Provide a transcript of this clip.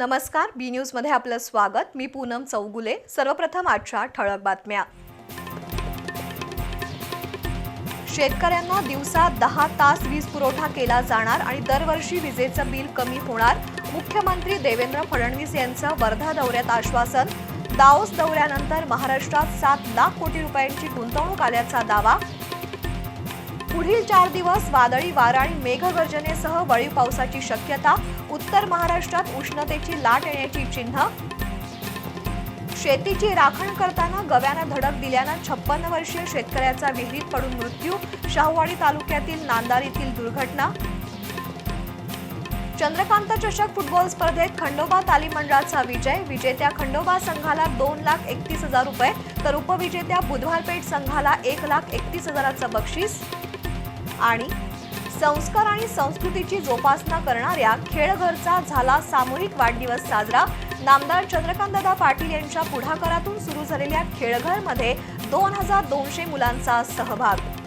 नमस्कार बी न्यूजमध्ये आपलं स्वागत. मी पूनम चौगुले. सर्वप्रथम आजच्या ठळक बातम्या. शेतकऱ्यांना दिवसा दहा तास वीज पुरवठा केला जाणार आणि दरवर्षी विजेचं बिल कमी होणार. मुख्यमंत्री देवेंद्र फडणवीस यांचं वर्धा दौऱ्यात आश्वासन. दाओस दौऱ्यानंतर महाराष्ट्रात सात लाख कोटी रुपयांची गुंतवणूक आल्याचा दावा. पुढील चार दिवस वादळी वारा आणि मेघगर्जनेसह वळीव पावसाची शक्यता उत्तर महाराष्ट्रात उष्णतेची लाट येण्याची चिन्ह. शेतीची राखण करताना गव्यानं धडक दिल्यानं छप्पन्न वर्षीय शेतकऱ्याचा विहिरीत पडून मृत्यू शाहूवाडी तालुक्यातील नांदार येथील दुर्घटना. चंद्रकांत चषक फुटबॉल स्पर्धेत खंडोबा तालीम मंडळाचा विजय विजेत्या खंडोबा संघाला दोन लाख एकतीस हजार रुपये तर उपविजेत्या बुधवारपेठ संघाला एक लाख एकतीस हजाराचं बक्षीस. आणि संस्कार आणि संस्कृतीची जोपासना करणाऱ्या खेळघरचा झाला सामूहिक वाढदिवस साजरा. नामदार चंद्रकांतदादा पाटील यांच्या पुढाकारातून सुरू झालेल्या खेळघरमध्ये दोन हजार दोनशे मुलांचा सहभाग.